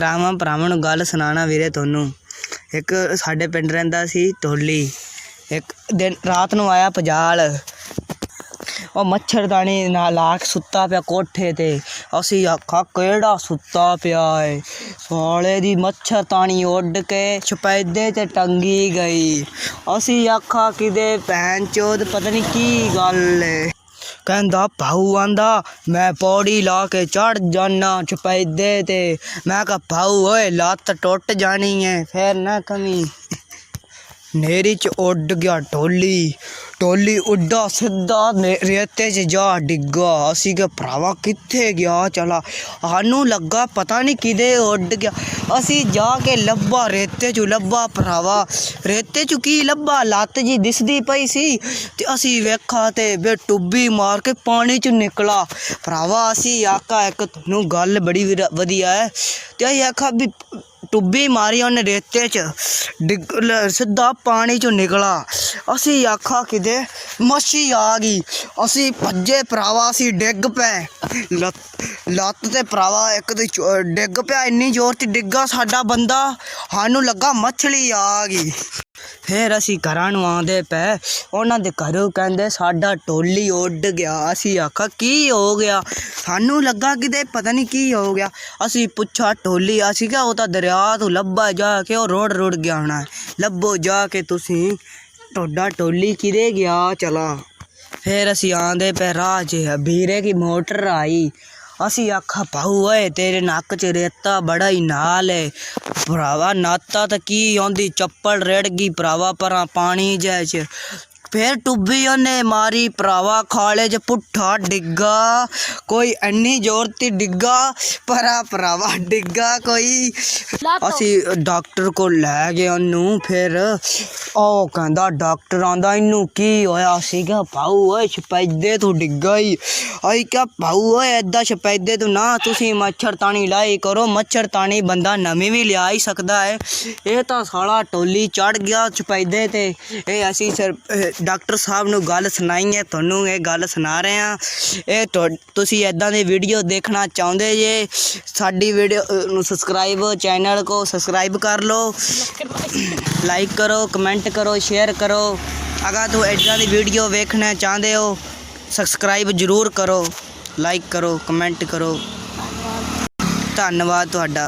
ਰਾਵਾਂ ਭਰਾਵਾਂ ਨੂੰ ਗੱਲ ਸੁਣਾਣਾ ਵੀਰੇ ਤੁਹਾਨੂੰ। ਇੱਕ ਸਾਡੇ ਪਿੰਡ ਰਹਿੰਦਾ ਸੀ ਟੋਲੀ। ਇੱਕ ਦਿਨ ਰਾਤ ਨੂੰ ਆਇਆ ਪਜਾਲ। ਉਹ ਮੱਛਰਦਾਣੀ ਨਾਲ ਲਾ ਕੇ ਸੁੱਤਾ ਪਿਆ ਕੋਠੇ ਤੇ। ਅਸੀਂ ਆਖਾ ਕਿਹੜਾ ਸੁੱਤਾ ਪਿਆ ਏ? ਸਾਲੇ ਦੀ ਮੱਛਰਦਾਣੀ ਉੱਡ ਕੇ ਛਪੈਦੇ ਤੇ ਟੰਗੀ ਗਈ। ਅਸੀਂ ਆਖਾ ਕਿਦੇ ਭੈਣ ਚੋਦ, ਪਤਾ ਨਹੀਂ ਕੀ ਗੱਲ ਏ। ਕਹਿੰਦਾ, ਭਾਊ ਆਂਦਾ, ਮੈਂ ਪੌੜੀ ਲਾ ਕੇ ਚੜ ਜਾਣਾ ਛਪੈਦੇ ਤੇ। ਮੈਂ ਕਿਹਾ, ਭਾਊ ਓਏ, ਲੱਤ ਟੁੱਟ ਜਾਣੀ ਏ ਫੇਰ ਨਾ ਕਮੀ ਨੇਰੀ ਚ ਉੱਡ ਗਿਆ ਟੋਲੀ। ਟੋਲੀ ਉੱਡਾ ਸਿੱਧਾ ਰੇਤੇ 'ਚ ਜਾ ਡਿੱਗਾ। ਅਸੀਂ ਕਿ ਭਰਾਵਾ, ਕਿੱਥੇ ਗਿਆ? ਚਲਾ, ਸਾਨੂੰ ਲੱਗਾ ਪਤਾ ਨਹੀਂ ਕਿਦੇ ਉੱਡ ਗਿਆ। ਅਸੀਂ ਜਾ ਕੇ ਲੱਭਾ, ਰੇਤੇ 'ਚ ਲੱਭਾ, ਭਰਾਵਾ। ਰੇਤੇ 'ਚ ਕੀ ਲੱਭਾ? ਲੱਤ ਜੀ ਦਿਸਦੀ ਪਈ ਸੀ ਤੇ ਅਸੀਂ ਵੇਖਾ ਤੇ ਬੇ ਟੁੱਬੀ ਮਾਰ ਕੇ ਪਾਣੀ 'ਚ ਨਿਕਲਾ। ਭਰਾਵਾ, ਅਸੀਂ ਆਕਾ ਇੱਕ ਤੁਹਾਨੂੰ ਗੱਲ ਬੜੀ ਵਧੀਆ ਹੈ। ਤੇ ਅਸੀਂ ਆਖਾ ਵੀ ਟੁੱਬੀ ਮਾਰੀ ਉਹਨੇ ਰੇਤੇ 'ਚ। ਡਿੱਗ ਸਿੱਧਾ ਪਾਣੀ 'ਚੋਂ ਨਿਕਲਾ। ਅਸੀਂ ਆਖਾ ਕਿਤੇ ਮੱਛੀ ਆ ਗਈ। ਅਸੀਂ ਭੱਜੇ ਭਰਾਵਾ, ਅਸੀਂ ਡਿੱਗ ਪਏ। ਲੱਤ ਲੱਤ ਤੇ ਭਰਾਵਾ ਇੱਕ ਤੇ ਚੋ- ਡਿੱਗ ਪਿਆ। ਇੰਨੀ ਜ਼ੋਰ 'ਚ ਡਿੱਗਾ ਸਾਡਾ ਬੰਦਾ। ਸਾਨੂੰ ਲੱਗਾ ਮੱਛਲੀ ਆ ਗਈ। ਫਿਰ ਅਸੀਂ ਘਰਾਂ ਨੂੰ ਆਉਂਦੇ ਪਏ। ਉਹਨਾਂ ਦੇ ਘਰੋਂ ਕਹਿੰਦੇ, ਸਾਡਾ ਟੋਲੀ ਉੱਡ ਗਿਆ। ਅਸੀਂ ਆਖਾ ਕੀ ਹੋ ਗਿਆ? ਸਾਨੂੰ ਲੱਗਾ ਕਿਤੇ ਪਤਾ ਨਹੀਂ ਕੀ ਹੋ ਗਿਆ। ਅਸੀਂ ਪੁੱਛਾ ਟੋਲੀ ਅਸੀਂ ਕਿਹਾ ਉਹ ਤਾਂ ਦਰਿਆ ਤੋਂ ਲੱਭਾ ਜਾ ਕੇ ਉਹ ਰੋੜ ਰੁੜ ਗਿਆ ਹੋਣਾ ਲੱਭੋ ਜਾ ਕੇ ਤੁਸੀਂ। ਤੁਹਾਡਾ ਟੋਲੀ ਕਿਦੇ ਗਿਆ ਚਲਾ? ਫਿਰ ਅਸੀਂ ਆਂਦੇ ਪਏ, ਰਾਹ 'ਚ ਵੀਰੇ ਕੀ ਮੋਟਰ ਆਈ। ਅਸੀਂ ਆਖਾ ਪਾਉ ਓਏ, ਤੇਰੇ ਨੱਕ 'ਚ ਰੇਤਾ ਬੜਾ ਹੀ ਨਾਲ ਏ। ਭਰਾਵਾ, ਨਾਤਾ ਤਾਂ ਕੀ ਆਉਂਦੀ, ਚੱਪਲ ਰੇੜ ਗਈ ਭਰਾਵਾ ਪਰਾਂ ਪਾਣੀ ਜੈ 'ਚ। ਫਿਰ ਟੁੱਬੀ ਉਹਨੇ ਮਾਰੀ ਭਰਾਵਾ ਖਾਲੇ 'ਚ ਪੁੱਠਾ ਡਿੱਗਾ। ਕੋਈ ਇੰਨੀ ਜ਼ੋਰ ਤੇ ਡਿੱਗਾ ਪਰਾ ਭਰਾਵਾ ਡਿੱਗਾ ਕੋਈ। ਅਸੀਂ ਡਾਕਟਰ ਕੋਲ ਲੈ ਗਏ ਉਹਨੂੰ ਫਿਰ ਉਹ ਕਹਿੰਦਾ ਡਾਕਟਰ ਆਂਦਾ ਇਹਨੂੰ ਕੀ ਹੋਇਆ ਸੀਗਾ? ਭਾਊ ਓਏ ਛਪੈਦੇ ਤੋਂ ਡਿੱਗਾ ਹੀ ਆਈ ਕਿਹਾ ਭਾਊ ਓਏ ਐਦਾਂ ਛਪੈਦੇ ਤੋਂ ਨਾ ਤੁਸੀਂ ਮੱਛਰਤਾਣੀ ਲਾਈ ਕਰੋ। ਮੱਛਰਤਾਣੀ ਬੰਦਾ ਨਵੀਂ ਵੀ ਲਿਆ ਹੀ ਸਕਦਾ ਹੈ। ਇਹ ਤਾਂ ਸਾਲਾ ਟੋਲੀ ਚੜ ਗਿਆ ਛਪੈਦੇ ਤੇ। ਇਹ ਅਸੀਂ ਸਰ ਡਾਕਟਰ ਸਾਹਿਬ ਨੂੰ ਗੱਲ ਸੁਣਾਈ ਹੈ, ਤੁਹਾਨੂੰ ਇਹ ਗੱਲ ਸੁਣਾ ਰਹੇ ਆ ਇਹ ਤੁਸੀਂ ਐਦਾਂ ਦੇ ਵੀਡੀਓ ਦੇਖਣਾ ਚਾਹੁੰਦੇ ਜੇ, ਸਾਡੀ ਵੀਡੀਓ ਨੂੰ ਸਬਸਕ੍ਰਾਈਬ ਚੈਨਲ ਕੋ ਸਬਸਕ੍ਰਾਈਬ ਕਰ ਲਓ। ਲਾਈਕ ਕਰੋ ਕਮੈਂਟ ਕਰੋ ਸ਼ੇਅਰ ਕਰੋ। ਅਗਰ ਤੂੰ ਐਦਾਂ ਦੀ ਵੀਡੀਓ ਵੇਖਣਾ ਚਾਹੁੰਦੇ ਹੋ ਸਬਸਕ੍ਰਾਈਬ ਜ਼ਰੂਰ ਕਰੋ। ਲਾਈਕ ਕਰੋ ਕਮੈਂਟ ਕਰੋ। ਧੰਨਵਾਦ ਤੁਹਾਡਾ।